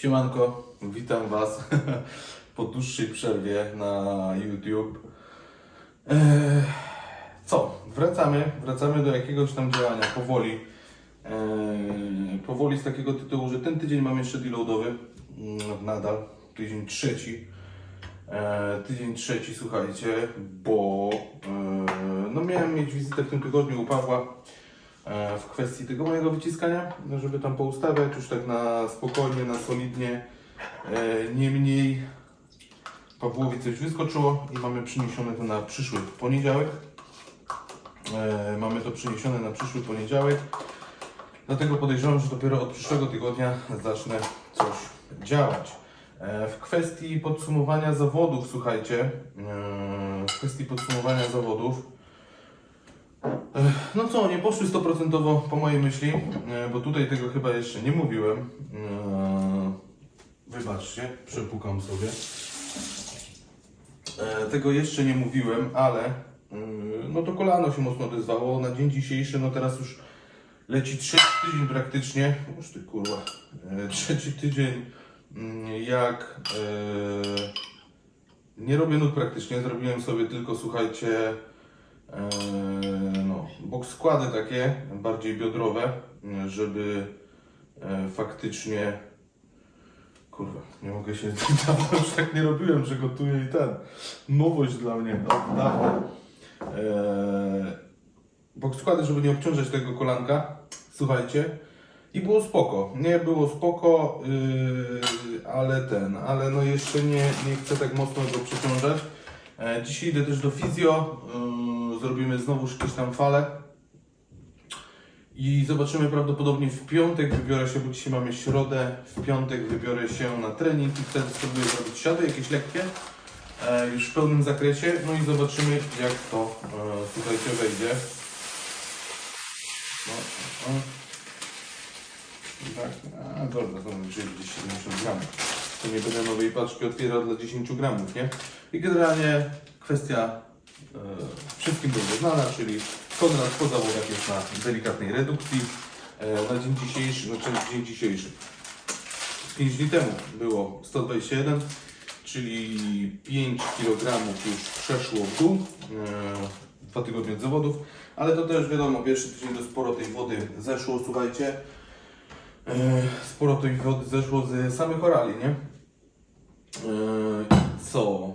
Siemanko, witam Was po dłuższej przerwie na YouTube. Eee, co? Wracamy, wracamy do jakiegoś tam działania powoli. Eee, powoli z takiego tytułu, że ten tydzień mam jeszcze deloadowy, mm, nadal, tydzień trzeci. Eee, tydzień trzeci, słuchajcie, bo eee, no miałem mieć wizytę w tym tygodniu u Pawła w kwestii tego mojego wyciskania, no, żeby tam poustawiać już tak na spokojnie, na solidnie. E, Niemniej Pawłowi coś wyskoczyło i mamy przeniesione to na przyszły poniedziałek. E, Mamy to przeniesione na przyszły poniedziałek. Dlatego podejrzewam, że dopiero od przyszłego tygodnia zacznę coś działać. E, W kwestii podsumowania zawodów, słuchajcie, e, w kwestii podsumowania zawodów, no co, nie poszły 100% po mojej myśli, e, bo tutaj tego chyba jeszcze nie mówiłem. E, Wybaczcie, przepukam sobie. E, Tego jeszcze nie mówiłem, ale e, no to kolano się mocno odezwało. Na dzień dzisiejszy, no teraz już leci trzeci tydzień praktycznie. Już ty kurwa. Trzeci tydzień mm, jak nie robię nóg praktycznie. Zrobiłem sobie tylko, słuchajcie, no, box składy takie, bardziej biodrowe, żeby e, faktycznie kurwa, nie mogę się dawno już tak nie robiłem, że gotuję i ten nowość dla mnie od dawna eee, box składy, żeby nie obciążać tego kolanka słuchajcie i było spoko, nie było spoko yy, ale ten, ale no jeszcze nie, nie chcę tak mocno go przeciążać Dzisiaj idę też do fizjo. Zrobimy znowu jakieś tam fale. I zobaczymy prawdopodobnie w piątek wybiorę się, bo dzisiaj mamy środę. W piątek wybiorę się na trening i wtedy spróbuję zrobić siady jakieś lekkie. e, Już w pełnym zakresie. No i zobaczymy jak to e, słuchajcie wejdzie. No, no. Tak, a dobra, to będzie gdzieś 70 gramów. To nie będę nowej paczki otwierał dla 10 gramów, nie? I generalnie kwestia wszystkim będzie znana, czyli Konrad zawodach jest na delikatnej redukcji. E, na dzień dzisiejszy, znaczy dzień dzisiejszy, 5 dni temu było 121, czyli 5 kg już przeszło w dół, e, dwa tygodnie od zawodów, ale to też wiadomo, pierwszy tydzień to sporo tej wody zeszło, słuchajcie. E, Sporo tej wody zeszło z samych orali, nie? E, Co?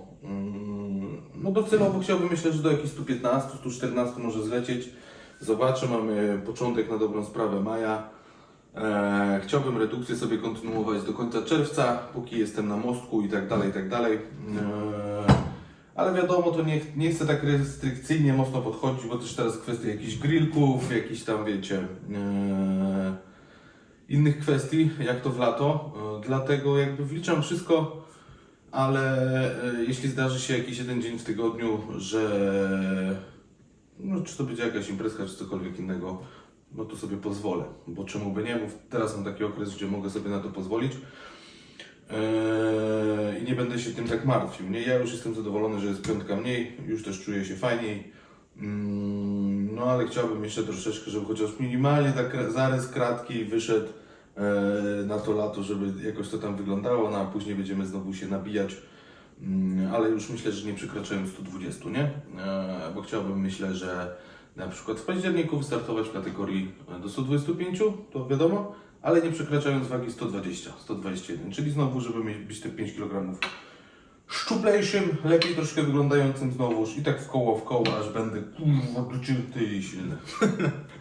No docelowo chciałbym, myślę, że do jakichś 115, 114 może zlecieć. Zobaczę, mamy początek na dobrą sprawę maja. E, chciałbym redukcję sobie kontynuować do końca czerwca, póki jestem na mostku i tak dalej, i tak dalej. E, ale wiadomo, to nie, nie chcę tak restrykcyjnie mocno podchodzić, bo też teraz kwestia jakichś grillków, jakichś tam, wiecie, e, innych kwestii, jak to w lato. Dlatego jakby wliczam wszystko, ale e, jeśli zdarzy się jakiś jeden dzień w tygodniu, że no, czy to będzie jakaś imprezka, czy cokolwiek innego, no to sobie pozwolę, bo czemu by nie, bo teraz mam taki okres, gdzie mogę sobie na to pozwolić. Eee, I nie będę się tym tak martwił. Nie? Ja już jestem zadowolony, że jest piątka mniej, już też czuję się fajniej. Mm, No ale chciałbym jeszcze troszeczkę, żeby chociaż minimalnie tak zarys kratki wyszedł e, na to lato, żeby jakoś to tam wyglądało, no a później będziemy znowu się nabijać. Mm, Ale już myślę, że nie przekraczając 120, nie? E, Bo chciałbym, myślę, że na przykład w październiku wystartować w kategorii e, do 125, to wiadomo, ale nie przekraczając wagi 120, 121, czyli znowu, żeby być te 5 kg szczuplejszym, lepiej troszkę wyglądającym znowuż i tak w koło, w koło, aż będę kurwa i silny.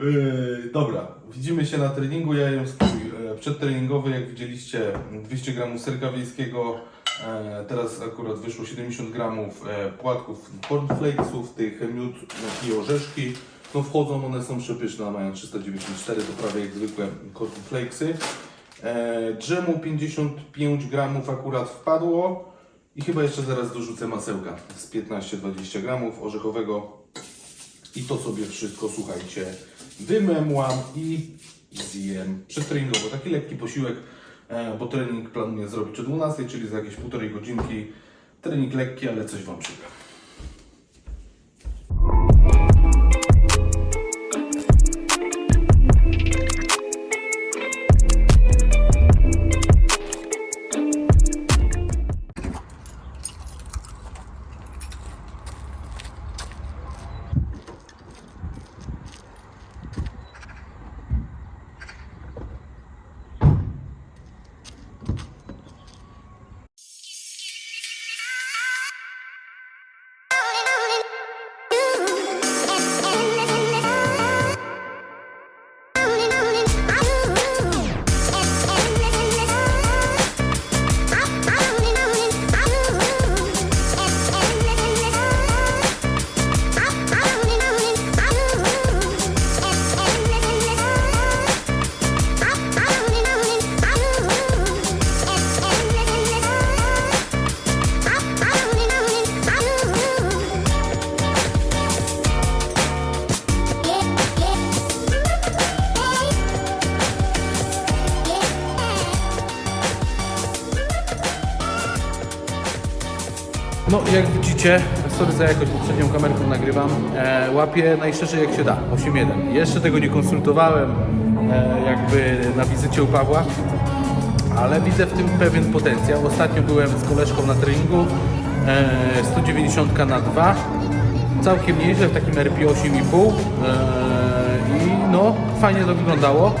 Yy, dobra, widzimy się na treningu. Ja jem swój e, przedtreningowy, jak widzieliście, 200 gramów serka wiejskiego. E, teraz akurat wyszło 70 gramów e, płatków cornflakesów, tych miód i orzeszki. No wchodzą, one są przepyszne, mają 394, to prawie jak zwykłe cornflakesy. E, drzemu 55 gramów akurat wpadło. I chyba jeszcze zaraz dorzucę masełka z 15-20 gramów orzechowego. I to sobie wszystko, słuchajcie, wymemłam i zjem przedtreningowo. Taki lekki posiłek, e, bo trening planuję zrobić o 12, czyli za jakieś półtorej godzinki. Trening lekki, ale coś Wam przyda. Widzicie, sorry za jakość, bo przednią kamerką nagrywam, e, łapię najszerzej jak się da, 8.1. Jeszcze tego nie konsultowałem e, jakby na wizycie u Pawła, ale widzę w tym pewien potencjał. Ostatnio byłem z koleżką na treningu, e, 190 na 2, całkiem nieźle w takim RP 8,5 e, i no fajnie to wyglądało.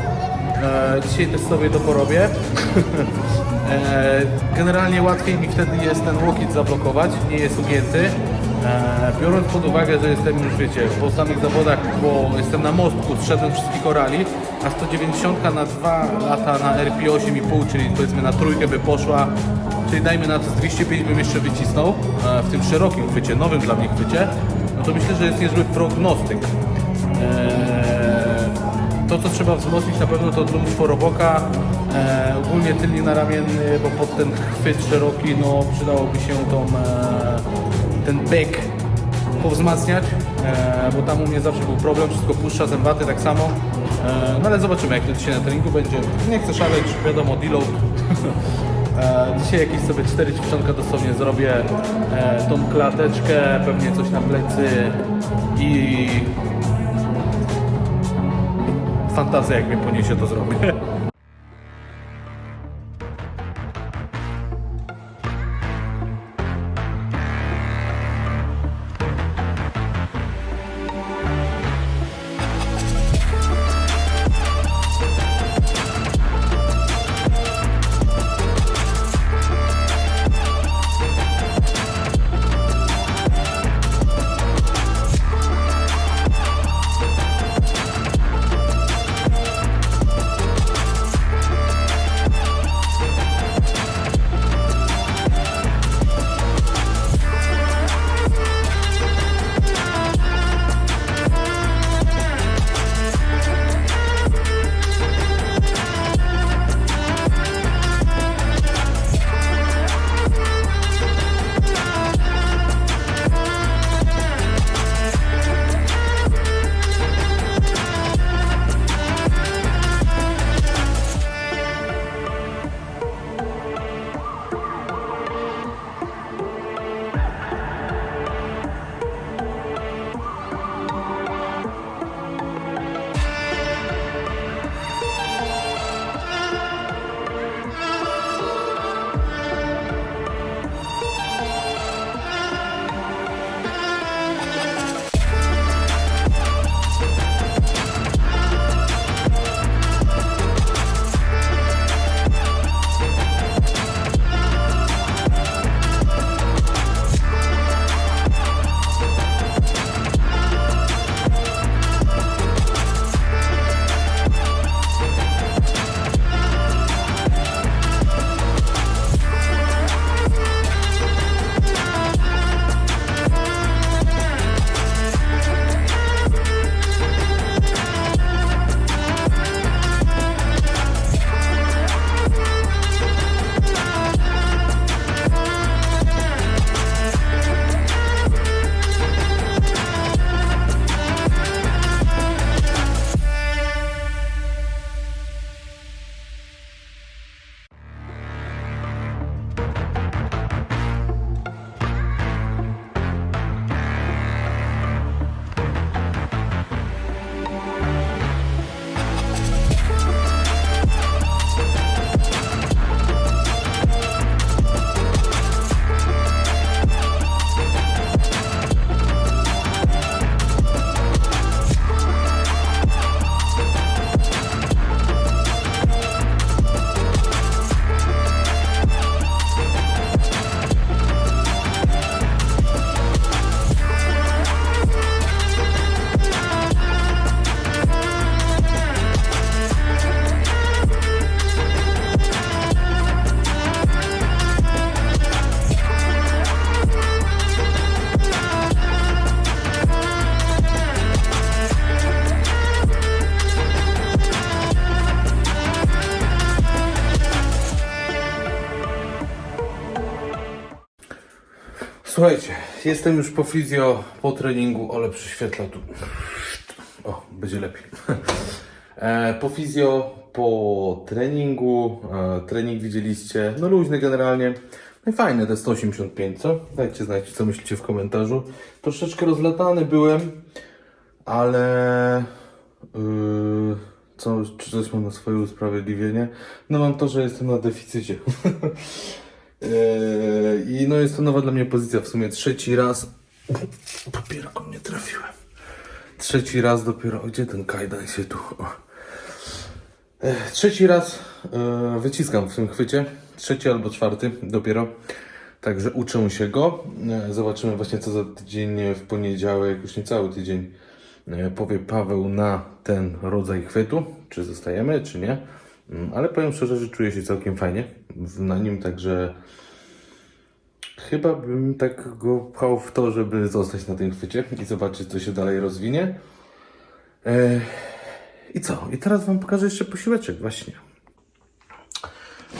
E, dzisiaj też sobie to porobię. E, Generalnie łatwiej mi wtedy jest ten łokieć zablokować, nie jest ugięty. E, Biorąc pod uwagę, że jestem już wiecie, po samych zawodach, bo jestem na mostku, zszedłem wszystkich orali, a 190 na 2 lata na RP 8,5, czyli powiedzmy na trójkę by poszła, czyli dajmy na to z 205 bym jeszcze wycisnął e, w tym szerokim chwycie, nowym dla mnie chwycie, no to myślę, że jest niezły prognostyk. To, co trzeba wzmocnić na pewno to drum czworoboka, e, ogólnie tylnie naramienny, bo pod ten chwyt szeroki no, przydałoby się tą, e, ten bek powzmacniać, e, bo tam u mnie zawsze był problem, wszystko puszcza, zębaty tak samo. E, no ale zobaczymy jak to dzisiaj na treningu będzie. Nie chcę szaleć, wiadomo, deload. E, Dzisiaj jakieś sobie cztery ćwiczonka dosłownie zrobię, e, tą klateczkę, pewnie coś na plecy i fantazja jak mnie poniesie to zrobię. Słuchajcie, jestem już po fizjo, po treningu, ale przyświetla tu. O, będzie lepiej. E, po fizjo, po treningu, e, trening widzieliście, no luźny generalnie. No i fajne te 185, co? Dajcie znać, co myślicie w komentarzu. Troszeczkę rozlatany byłem, ale... Yy, co, czy coś mam na swoje usprawiedliwienie? No mam to, że jestem na deficycie. Yy, I no jest to nowa dla mnie pozycja, w sumie trzeci raz. Papierką nie trafiłem. Trzeci raz dopiero. Gdzie ten kajdan się tu? E, Trzeci raz e, wyciskam w tym chwycie. Trzeci albo czwarty dopiero. Także uczę się go. Zobaczymy właśnie co za tydzień w poniedziałek, już nie cały tydzień powie Paweł na ten rodzaj chwytu. Czy zostajemy, czy nie. Mm, Ale powiem szczerze, że czuję się całkiem fajnie na nim, także chyba bym tak go pchał w to, żeby zostać na tym chwycie i zobaczyć, co się dalej rozwinie. E, I co? I teraz Wam pokażę jeszcze posiłeczek właśnie.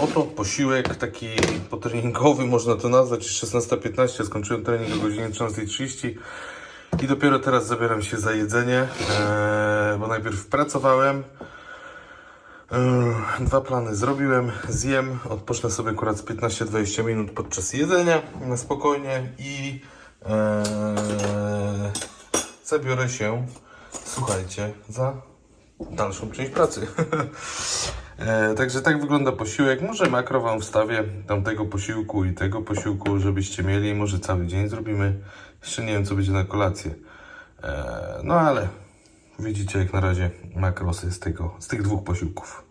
Oto posiłek taki potreningowy, można to nazwać. 16.15, skończyłem trening o godzinie 13.30 i dopiero teraz zabieram się za jedzenie, e, bo najpierw pracowałem, dwa plany zrobiłem, zjem, odpocznę sobie akurat z 15-20 minut podczas jedzenia na spokojnie i e, zabiorę się, słuchajcie, za dalszą część pracy. e, także tak wygląda posiłek. Może makro Wam wstawię tamtego posiłku i tego posiłku, żebyście mieli. Może cały dzień zrobimy. Jeszcze nie wiem, co będzie na kolację. E, no ale widzicie, jak na razie makrosy z, tego, z tych dwóch posiłków.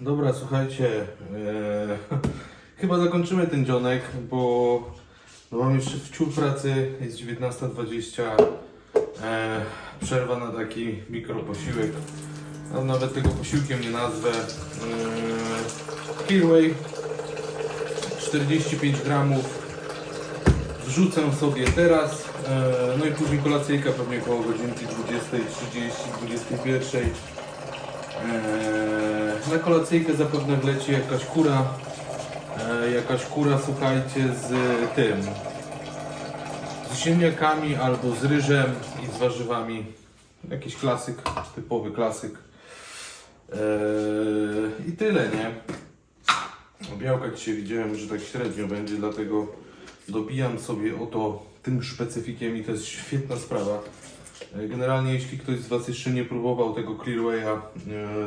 Dobra, słuchajcie. E, chyba zakończymy ten dzionek, bo no mam jeszcze wciół pracy. Jest 19.20. E, przerwa na taki mikroposiłek. A nawet tego posiłkiem nie nazwę. E, Kirway 45 gramów. Wrzucę sobie teraz. E, no i później kolacyjka pewnie koło godzinki 20.30, 21.00. E, na kolacyjkę zapewne wleci jakaś kura. E, jakaś kura, słuchajcie, z tym z ziemniakami albo z ryżem i z warzywami. Jakiś klasyk, typowy klasyk. I tyle, nie? Białka dzisiaj widziałem, że tak średnio będzie, dlatego dobijam sobie oto tym specyfikiem i to jest świetna sprawa. E, Generalnie jeśli ktoś z Was jeszcze nie próbował tego Clearwaya e,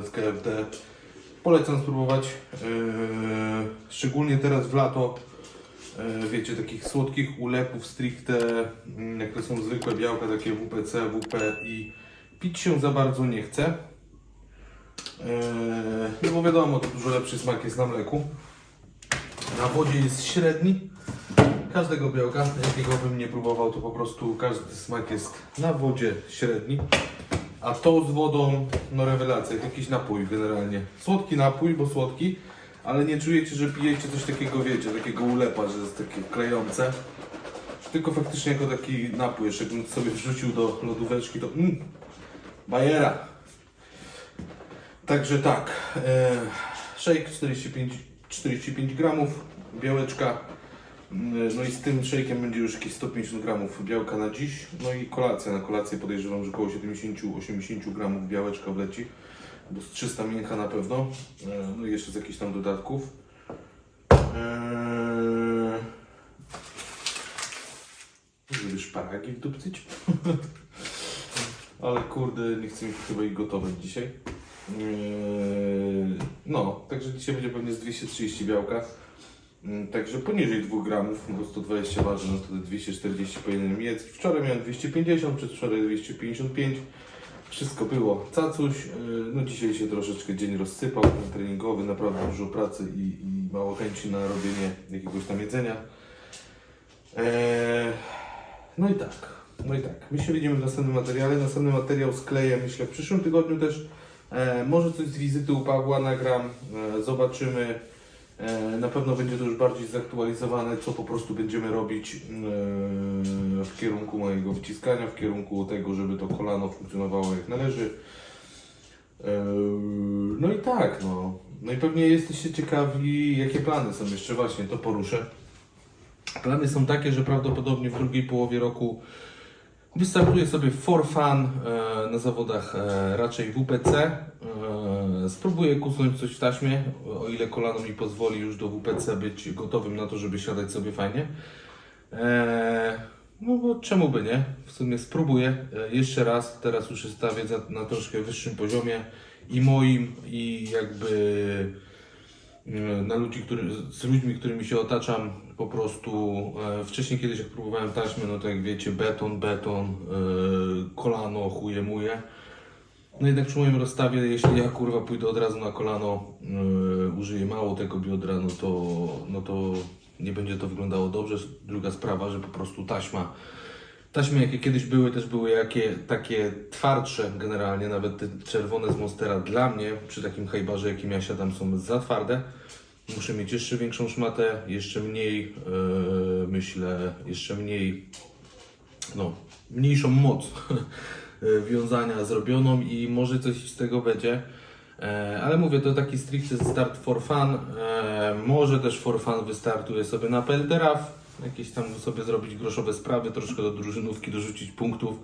z KFD, polecam spróbować. E, Szczególnie teraz w lato wiecie, takich słodkich ulepów stricte, mm, jak to są zwykłe białka, takie WPC, WP i pić się za bardzo nie chce. No bo wiadomo, to dużo lepszy smak jest na mleku. Na wodzie jest średni. Każdego białka, jakiego bym nie próbował, to po prostu każdy smak jest na wodzie średni. A to z wodą, no rewelacja, jakiś napój generalnie. Słodki napój, bo słodki, ale nie czujecie, że pijecie coś takiego, wiecie, takiego ulepa, że jest takie klejące. Tylko faktycznie jako taki napój, jeszcze bym sobie wrzucił do lodóweczki, to mm, bajera. Także tak, e, shake 45, 45 gramów, białeczka, no i z tym shake'iem będzie już jakieś 150 gramów białka na dziś, no i kolacja, na kolację podejrzewam, że około 70-80 gramów białeczka wleci, bo z 300 mięcha na pewno, E, no i jeszcze z jakichś tam dodatków. Eee... Żeby szparagi wdupcyć. Ale kurde, nie chcę mi chyba ich gotować dzisiaj. Eee, No, także dzisiaj będzie pewnie z 230 białka. Mm, Także poniżej 2 gramów, bo 120 waży, no to 240 powinienem mieć. Wczoraj miałem 250, przedwczoraj 255. Wszystko było cacuś. Yy, No dzisiaj się troszeczkę dzień rozsypał, treningowy, naprawdę dużo pracy i, i mało chęci na robienie jakiegoś tam jedzenia. Eee, no i tak, no i tak. My się widzimy w następnym materiale. Następny materiał skleję, myślę, w przyszłym tygodniu też. E, może coś z wizyty u Pawła nagram, e, zobaczymy. E, na pewno będzie to już bardziej zaktualizowane, co po prostu będziemy robić e, w kierunku mojego wciskania, w kierunku tego, żeby to kolano funkcjonowało jak należy. E, No i tak, no. No i pewnie jesteście ciekawi, jakie plany są jeszcze, właśnie to poruszę. Plany są takie, że prawdopodobnie w drugiej połowie roku Wystartuję sobie for fun e, na zawodach e, raczej WPC. E, spróbuję kusnąć coś w taśmie, o ile kolano mi pozwoli już do WPC być gotowym na to, żeby siadać sobie fajnie. No bo czemu by nie? W sumie spróbuję jeszcze raz. Teraz już jest ta wiedza na troszkę wyższym poziomie i moim, i jakby na ludzi, który, z ludźmi, którymi się otaczam, po prostu e, wcześniej kiedyś jak próbowałem taśmy, no to jak wiecie, beton, beton, e, kolano, chuje, muje. No jednak przy moim rozstawie, jeśli ja kurwa pójdę od razu na kolano, e, użyję mało tego biodra, no to, no to nie będzie to wyglądało dobrze. Druga sprawa, że po prostu taśma Taśmy, jakie kiedyś były, też były jakie, takie twardsze generalnie, nawet te czerwone z Monstera dla mnie, przy takim hajbarze, jakim ja siadam, są za twarde. Muszę mieć jeszcze większą szmatę, jeszcze mniej, yy, myślę, jeszcze mniej, no, mniejszą moc yy, wiązania zrobioną i może coś z tego będzie. E, Ale mówię, to taki stricte start for fun. E, Może też for fun wystartuję sobie na PLTRAF, jakieś tam sobie zrobić groszowe sprawy, troszkę do drużynówki dorzucić punktów.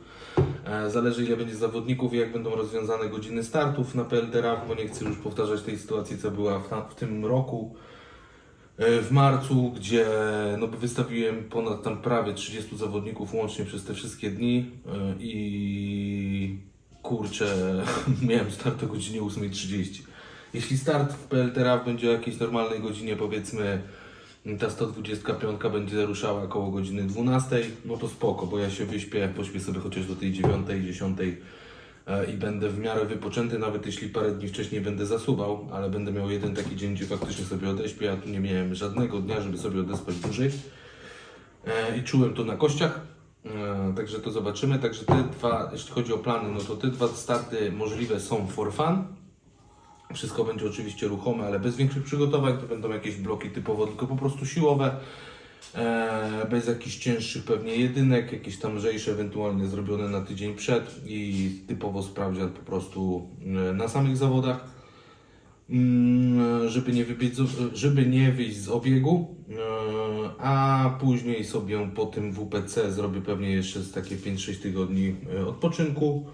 E, Zależy ile będzie zawodników i jak będą rozwiązane godziny startów na PLTRAF, bo nie chcę już powtarzać tej sytuacji, co była w, w tym roku. E, W marcu, gdzie no, wystawiłem ponad tam prawie 30 zawodników łącznie przez te wszystkie dni e, i kurczę, miałem start o godzinie 8.30. Jeśli start w PLTRAF będzie o jakiejś normalnej godzinie, powiedzmy ta 125 będzie ruszała około godziny 12, no to spoko, bo ja się wyśpię, pośpię sobie chociaż do tej 9, 10 e, i będę w miarę wypoczęty, nawet jeśli parę dni wcześniej będę zasuwał, ale będę miał jeden taki dzień, gdzie faktycznie sobie odeśpię, ja tu nie miałem żadnego dnia, żeby sobie odespać dłużej e, i czułem to na kościach. E, Także to zobaczymy. Także te dwa, jeśli chodzi o plany, no to te dwa starty możliwe są for fun. Wszystko będzie oczywiście ruchome, ale bez większych przygotowań. To będą jakieś bloki typowo tylko po prostu siłowe. E, bez jakichś cięższych pewnie jedynek, jakieś tam lżejsze ewentualnie zrobione na tydzień przed i typowo sprawdzian po prostu e, na samych zawodach. Mm, żeby nie, wybiec, żeby nie wyjść z obiegu, e, a później sobie po tym WPC zrobię pewnie jeszcze takie 5-6 tygodni odpoczynku.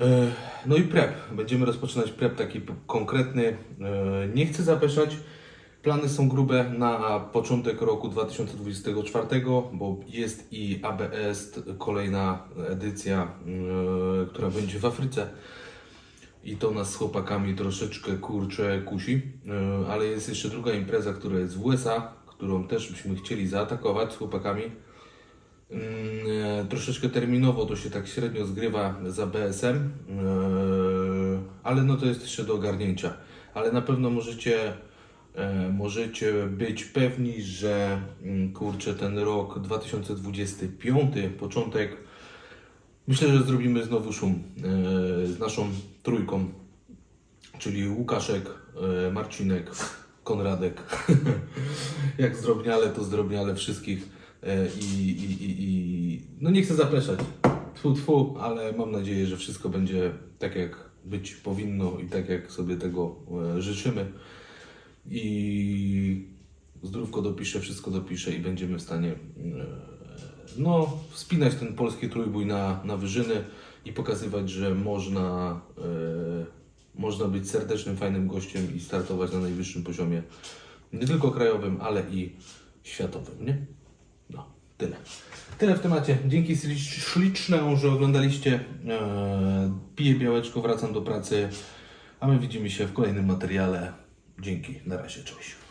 E, No i prep. Będziemy rozpoczynać prep taki konkretny. E, Nie chcę zapeszać. Plany są grube na początek roku 2024, bo jest i ABS, kolejna edycja, e, która będzie w Afryce. I to nas z chłopakami troszeczkę kurczę kusi, ale jest jeszcze druga impreza, która jest w USA, którą też byśmy chcieli zaatakować z chłopakami. Yy, Troszeczkę terminowo to się tak średnio zgrywa za BSM, yy, ale no to jest jeszcze do ogarnięcia. Ale na pewno możecie, e, możecie być pewni, że mm, kurczę ten rok 2025, początek Myślę, że zrobimy znowu szum e, z naszą trójką, czyli Łukaszek, e, Marcinek, Konradek. Jak zdrobniale, to zdrobniale wszystkich. E, i, i, i, no nie chcę zapeszać. Tfu, tfu, ale mam nadzieję, że wszystko będzie tak, jak być powinno i tak, jak sobie tego e, życzymy. I zdrówko dopiszę, wszystko dopiszę i będziemy w stanie e, no, wspinać ten polski trójbój na, na wyżyny i pokazywać, że można, można być serdecznym, fajnym gościem i startować na najwyższym poziomie, nie tylko krajowym, ale i światowym, nie? Tyle. Tyle w temacie. Dzięki ślicz- śliczne, że oglądaliście. E, piję białeczko, wracam do pracy, a my widzimy się w kolejnym materiale. Dzięki, na razie, cześć.